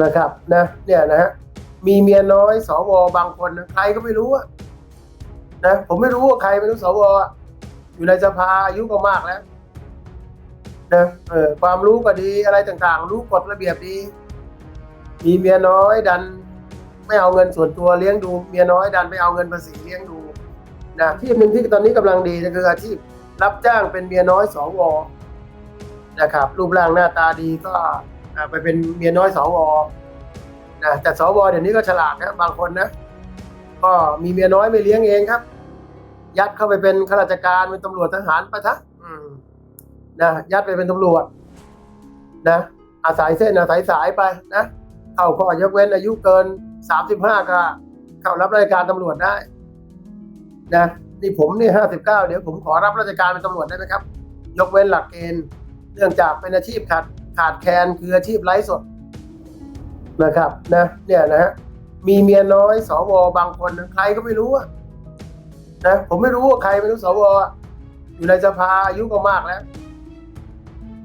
นะครับนะเนี่ยนะฮะมีเมียน้อยสวบางคนนะใครก็ไม่รู้อะนะผมไม่รู้ว่าใครไม่รู้สวออยู่ในสภาอายุก็มากแล้วนะเออความรู้ก็ดีอะไรต่างๆ รู้กฎระเบียบดี มีเมียน้อยดัน ไม่เอาเงินส่วนตัวเลี้ยงดู เมียน้อยดันไม่เอาเงินภาษีเลี้ยงดูนะอาชีพหนึ่งที่ตอนนี้กำลังดีก็คืออาชีพรับจ้างเป็นเมียน้อยสวนะครับรูปร่างหน้าตาดีก็ ไปเป็นเมียน้อยสวนะแต่สวเดี๋ยวนี้ก็ฉลาดนะบางคนนะ ก็มีเมียน้อยไม่เลี้ยงเองครับ ยัดเข้าไปเป็นข้าราชการเป็นตำรวจทหารปะทะนะยัดไปเป็นตำรวจ นะ อาศัยเส้นอาศัยสายไปนะเข้าข้อยกเว้นอายุเกินสามสิบห้าก็เข้ารับราชการตำรวจได้นะนี่ผมนี่ห้าสิบเก้าเดี๋ยวผมขอรับราชการเป็นตำรวจได้ไหมครับ ยกเว้นหลักเกณฑ์เนื่องจากเป็นอาชีพขาด ขาดแคลนคืออาชีพไร้สดนะครับนะเนี่ยนะฮะมีเมียน้อยสวบางคนนะใครก็ไม่รู้อะนะผมไม่รู้ว่าใครไม่รู้สวออยู่ในสภาอายุก็มากแล้ว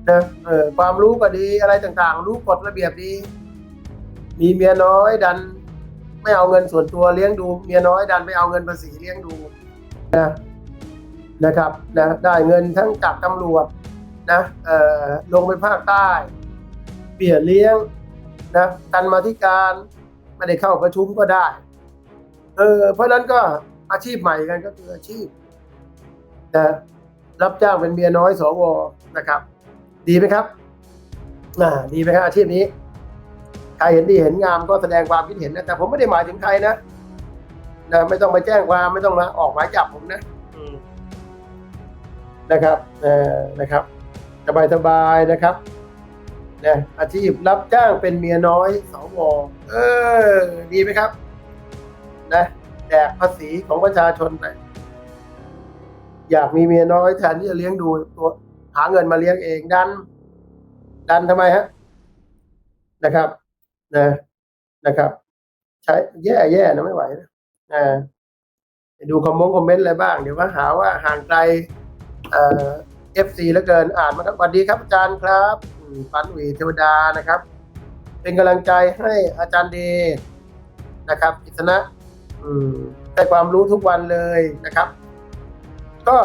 นะเออความรู้ก็ดีอะไรต่างๆ รู้กฎระเบียบดี มีเมียน้อยดัน ไม่เอาเงินส่วนตัวเลี้ยงดู เมียน้อยดันไม่เอาเงินภาษีเลี้ยงดูนะนะครับนะได้เงินทั้งจากตำรวจ นะลงไปภาคใต้ เปี่ยเลี้ยงนะกันมาธิการไม่ได้เข้าประชุมก็ได้เออเพราะนั้นก็อาชีพใหม่กันก็คืออาชีพนะรับจ้างเป็นเมียน้อยสวนะครับ ดีไหมครับอ่าดีไหมครับอาชีพนี้ใครเห็นดีเห็นงามก็แสดงความคิดเห็นนะแต่ผมไม่ได้หมายถึงใครนะนะไม่ต้องไปแจ้งความไม่ต้องมาออกหมายจับผมนะมนะครับนะครับ สบายสบายๆนะครับนะอาชีพรับจ้างเป็นเมียน้อยสวเออ ดีไหมครับ นะแดกภาษีของประชาชนไปอยากมีเมียน้อยแทนที่จะเลี้ยงดูตัวหาเงินมาเลี้ยงเองดัน ดันทำไมฮะ นะครับ นะ นะครับ ใช้แย่แย่นะไม่ไหวนะอ่าดูคอมมงคอมเมนต์อะไรบ้าง เดี๋ยวว่าหาว่าห่างไกลเอ่อ ฟซีแล้วเกินอ่านมาครับสวัสดีครับอาจารย์ครับปันหวีเทวดานะครับ เป็นกำลังใจให้อาจารย์เดนะครับกิษณะได้ความรู้ทุกวันเลยนะครับ ก็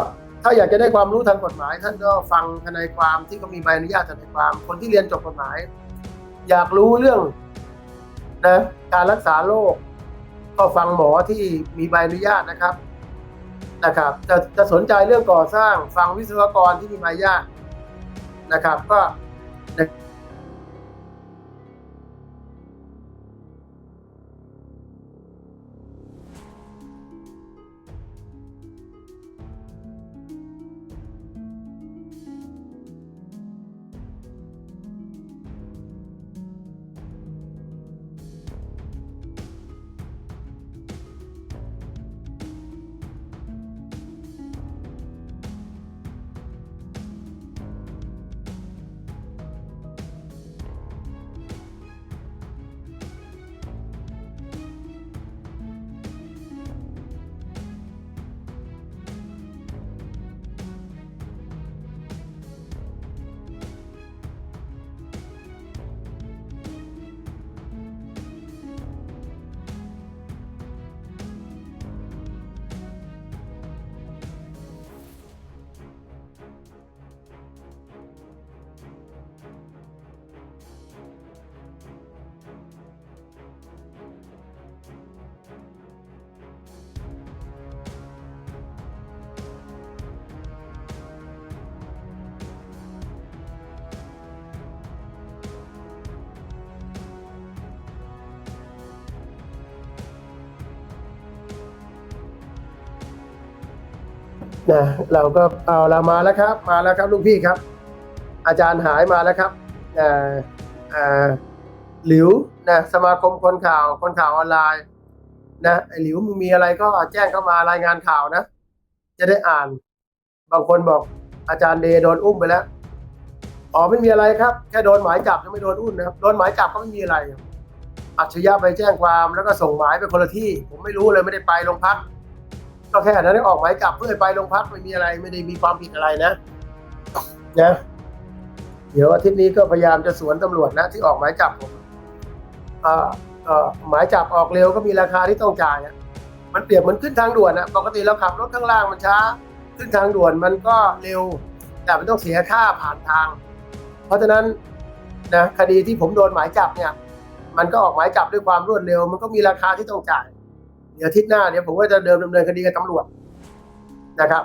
ถ้าอยากจะได้ความรู้ทางกฎหมาย ท่านก็ฟังทนายความที่เขามีใบอนุญาตทนายความ คนที่เรียนจบกฎหมาย อยากรู้เรื่องนะการรักษาโรคก็ฟังหมอที่มีใบอนุญาตนะครับ นะครับจะจะสนใจเรื่องก่อสร้างฟังวิศวกรที่มีมายานะครับ ก็ นะเราก็เอาเรามาแล้วครับ มาแล้วครับลูกพี่ครับ อาจารย์หายมาแล้วครับอ่าอ่าหลิวนะสมาคมคนข่าวคนข่าวออนไลน์นะไอหลิวมึงมีอะไรก็แจ้งเข้ามารายงานข่าวนะ จะได้อ่าน บางคนบอกอาจารย์เดโดนอุ้มไปแล้วอ๋อไม่มีอะไรครับ แค่โดนหมายจับยังไม่โดนอุ้มนะครับโดนหมายจับก็ไม่มีอะไรอัจฉริยะไปแจ้งความแล้วก็ส่งหมายไปคนละที่ ผมไม่รู้เลยไม่ได้ไปโรงพัก ก็แค่นั้นออกหมายจับเพื่อไปโรงพักไม่มีอะไรไม่ได้มีความผิดอะไรนะนะ เดี๋ยวอาทิตย์นี้ก็พยายามจะสวนตำรวจนะที่ออกหมายจับผมหมายจับออกเร็วก็มีราคาที่ต้องจ่ายมันเปรียบเหมือนขึ้นทางด่วนอะปกติเราขับรถข้างล่างมันช้า ขึ้นทางด่วนมันก็เร็ว แต่มันต้องเสียค่าผ่านทาง เพราะฉะนั้นนะคดีที่ผมโดนหมายจับเนี่ย มันก็ออกหมายจับด้วยความรวดเร็ว มันก็มีราคาที่ต้องจ่าย เดี๋ยวอาทิตย์หน้าเดี๋ยวผมก็จะเดิมดำเนินคดีกับตำรวจนะครับ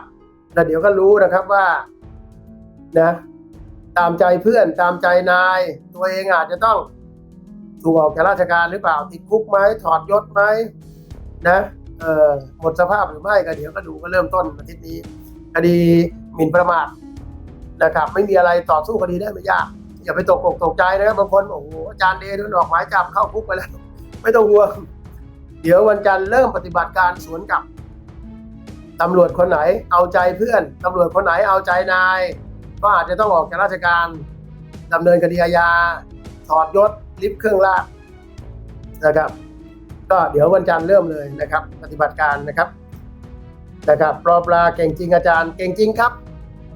แล้วเดี๋ยวก็รู้นะครับว่านะตามใจเพื่อนตามใจนาย ตัวเองอาจจะต้องถูกออกจากราชการหรือเปล่าติดคุกไหมถอดยศไหมนะเอ่อหมดสภาพหรือไม่ก็เดี๋ยวก็ดูก็เริ่มต้นอาทิตย์นี้คดีหมิ่นประมาทนะครับ ไม่มีอะไรต่อสู้คดีได้ไม่ยาก อย่าไปตกอกตกใจนะครับบางคนโอ้โหอาจารย์เดโดนออกหมายจับเข้าคุกไปแล้ว ไม่ต้องห่วง ดี๋ยววันจันทร์เริ่มปฏิบัติการสวนกลับตำรวจคนไหนเอาใจเพื่อนตำรวจคนไหนเอาใจนาย ก็อาจจะต้องออกจากราชการดำเนินคดีอาญาถอดยศลิฟเครื่องราชนะครับ ก็เดี๋ยววันจันทร์เริ่มเลยนะครับ ปฏิบัติการนะครับนะครับปลอปลาเก่งจริงอาจารย์เก่งจริงครับ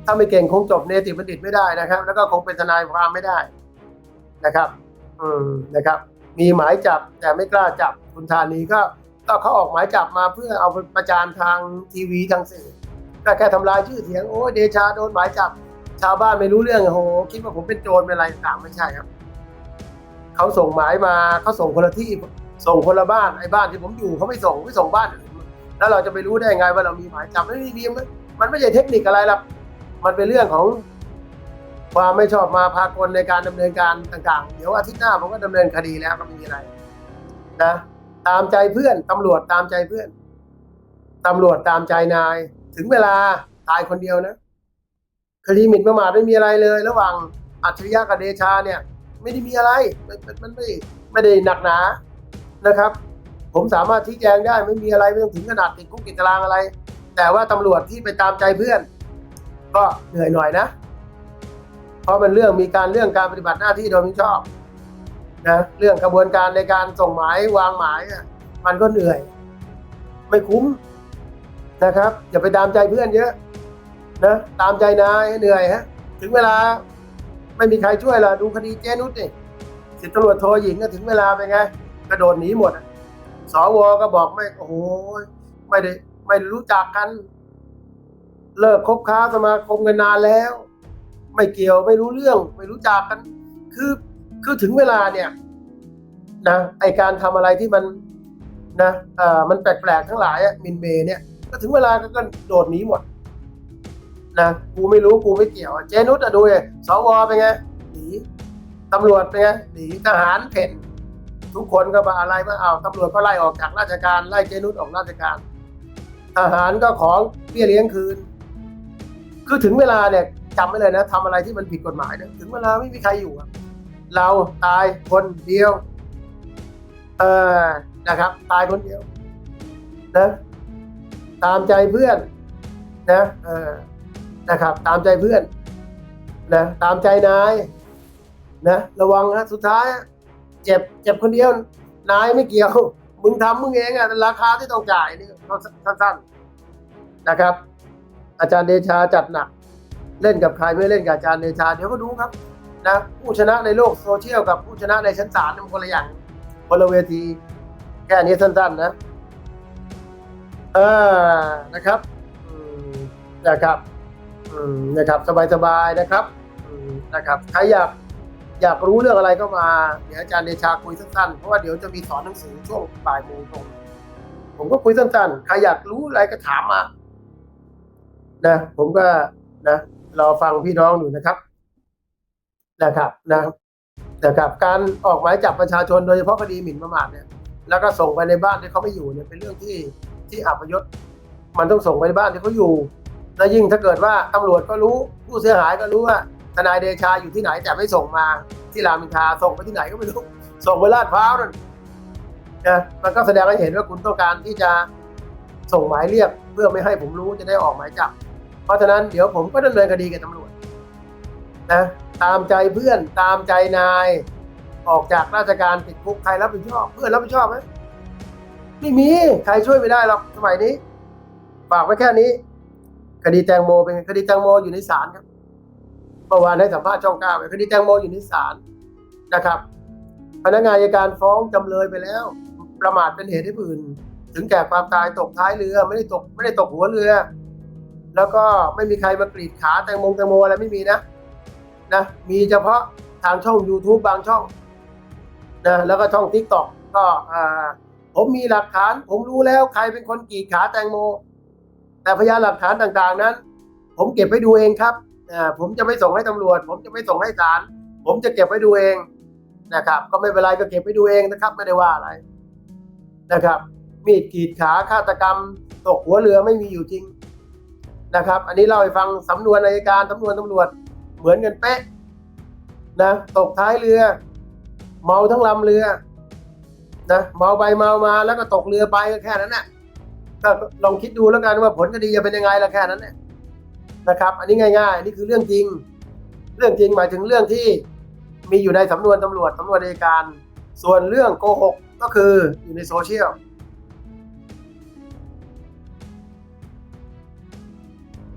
ถ้าไม่เก่งคงจบเนติบัณฑิตไม่ได้นะครับ แล้วก็คงเป็นทนายความไม่ได้นะครับ อืมนะครับ มีหมายจับแต่ไม่กล้าจับคุณธานีก็ก็เขาออกหมายจับมาเพื่อเอาประจานทางทีวีทางสื่อก็แค่ทำลายชื่อเสียงโอ้ยเดชาโดนหมายจับ ชาวบ้านไม่รู้เรื่องโอ้โหคิดว่าผมเป็นโจรเป็นอะไรต่างไม่ใช่ครับเขาส่งหมายมาเขาส่งคนละที่ส่งคนละบ้านไอ้บ้านที่ผมอยู่เขาไม่ส่งไม่ส่งบ้านอื่นแล้วเราจะไปรู้ได้ไงว่าเรามีหมายจับไม่มีมันไม่ใช่เทคนิคอะไรหรอกมันเป็นเรื่องของ ความไม่ชอบมาพากลในการดำเนินการต่างๆ เดี๋ยวอาทิตย์หน้าผมก็ดำเนินคดีแล้วก็ไม่มีอะไรนะตามใจเพื่อนตำรวจตามใจเพื่อนตำรวจตามใจนาย ถึงเวลาตายคนเดียวนะคดีหมิ่นประมาทไม่มีอะไรเลย ระหว่างอัจฉริยะกับเดชาเนี่ย ไม่ได้มีอะไรมันมันมันไม่ไม่ได้หนักหนานะครับ ผมสามารถชี้แจงได้ไม่มีอะไรไม่ต้องถึงขนาดติดคุกติดตารางอะไร แต่ว่าตำรวจที่ไปตามใจเพื่อน ก็เหนื่อยหน่อยนะ ราะมันเรื่องมีการเรื่องการปฏิบัติหน้าที่โดยมิชอบนะเรื่องกระบวนการในการส่งหมายวางหมายมันก็เหนื่อย ไม่คุ้มนะครับ อย่าไปตามใจเพื่อนเยอะนะตามใจนายเหนื่อยฮะถึงเวลา ไม่มีใครช่วยละดูคดีเจนุชนี่สิตำรวจโทรหญิงก็ถึงเวลาไปไง กระโดดหนีหมดอะสวก็บอกไม่โอ้โหไม่ได้ไม่รู้จักกัน เลิกคบค้าสมาคมกันนานแล้ว ไม่เกี่ยวไม่รู้เรื่อง ไม่รู้จักกัน คือคือถึงเวลาเนี่ยนะไอการทำอะไรที่มันนะเอ่อมันแปลกๆทั้งหลายอะมินเมย์เนี่ยก็ถึงเวลาก็ก็โดดหนีหมดนะกูไม่รู้กูไม่เกี่ยวเจนุสอะดูไงสวเป็นไงหนีตำรวจเป็นไงหนีทหารเพ่นทุกคนก็มาอะไรมาเอาตำรวจก็ไล่ออกจากราชการไล่เจนุสออกราชการทหารก็ของเบี้ยเลี้ยงคืน คือถึงเวลาเนี่ย จำไว้เลยนะทำอะไรที่มันผิดกฎหมายเนี่ยถึงเวลาไม่มีใครอยู่เราตายคนเดียว เออนะครับ ตายคนเดียวนะตามใจเพื่อนนะเออนะครับ ตามใจเพื่อนนะตามใจนายนะระวังนะสุดท้าย เจ็บเจ็บคนเดียวนายไม่เกี่ยว มึงทำมึงเองอะราคาที่ต้องจ่ายนี่สั้นๆนะครับ อาจารย์เดชาจัดหนัก เล่นกับใครไม่เล่นกับอาจารย์เดชาเดี๋ยวก็ดูครับนะผู้ชนะในโลกโซเชียลกับผู้ชนะในชั้นศาลมันคนละอย่างคนละเวทีแค่นี้สั้นๆนะเออนะครับนะครับนะครับสบายๆนะครับนะครับใครอยากอยากรู้เรื่องอะไรก็มาเดี๋ยวอาจารย์เดชาคุยสั้นๆ เพราะว่าเดี๋ยวจะมีสอนหนังสือช่วงบ่ายโมงตรงผมก็คุยสั้นๆ ใครอยากรู้อะไรก็ถามมา นะ ผมก็นะ รอฟังพี่น้องอยู่นะครับนะครับนะครับนะครับการออกหมายจับประชาชนโดยเฉพาะคดีหมิ่นประมาทเนี่ยแล้วก็ส่งไปในบ้านที่เขาไม่อยู่เนี่ยเป็นเรื่องที่ที่อับยศมันต้องส่งไปในบ้านที่เขาอยู่แล้วยิ่งถ้าเกิดว่าตำรวจก็รู้ผู้เสียหายก็รู้ว่าทนายเดชาอยู่ที่ไหนแต่ไม่ส่งมาที่รามอินทราส่งไปที่ไหนก็ไม่รู้ส่งไปลาดพร้าวนั่นนะมันก็แสดงให้เห็นว่าคุณต้องการที่จะส่งหมายเรียกเพื่อไม่ให้ผมรู้จะได้ออกหมายจับ เพราะฉะนั้นเดี๋ยวผมก็ดำเนินคดีกับตำรวจนะตามใจเพื่อนตามใจนาย ออกจากราชการติดคุกใครรับผิดชอบ เพื่อนรับผิดชอบไหมไม่มีใครช่วยไม่ได้หรอกสมัยนี้ฝากไว้แค่นี้ คดีแตงโมเป็นคดีแตงโมอยู่ในศาลครับเมื่อวานให้สัมภาษณ์ช่องเก้าไปคดีแตงโมอยู่ในศาลนะครับ พนักงานอัยการฟ้องจำเลยไปแล้ว ประมาทเป็นเหตุให้ผู้อื่น ถึงแก่ความตายตกท้ายเรือไม่ได้ตกไม่ได้ตกหัวเรือ แล้วก็ไม่มีใครมากรีดขาแตงโมงแตงโมอะไรไม่มีนะนะมีเฉพาะทางช่อง YouTube บางช่องนะแล้วก็ช่อง Tik t o k ก็อ่าผมมีหลักฐาน ผมรู้แล้วใครเป็นคนกรีดขาแตงโม แต่พยานหลักฐานต่างๆนั้น ผมเก็บไว้ดูเองครับอ่าผมจะไม่ส่งให้ตำรวจ ผมจะไม่ส่งให้ศาลผมจะเก็บไว้ดูเองนะครับ ก็ไม่เป็นไรก็เก็บไว้ดูเองนะครับ ไม่ได้ว่าอะไรนะครับ มีดกรีดขาฆาตกรรมตกหัวเรือไม่มีอยู่จริง นะครับ อันนี้เล่าให้ฟังสำนวนอัยการสำนวนตำรวจ เหมือนกันเป๊ะนะตกท้ายเรือ เมาทั้งลำเรือนะเมาไปเมามาแล้วก็ตกเรือไปก็แค่นั้นแหละก็ลองคิดดูแล้วกันว่าผลคดีจะเป็นยังไงละแค่นั้นแหละนะครับ อันนี้ง่ายๆนี่คือเรื่องจริง เรื่องจริงหมายถึงเรื่องที่มีอยู่ในสำนวนตำรวจสำนวนอัยการ ส่วนเรื่องโกหกก็คืออยู่ในโซเชียล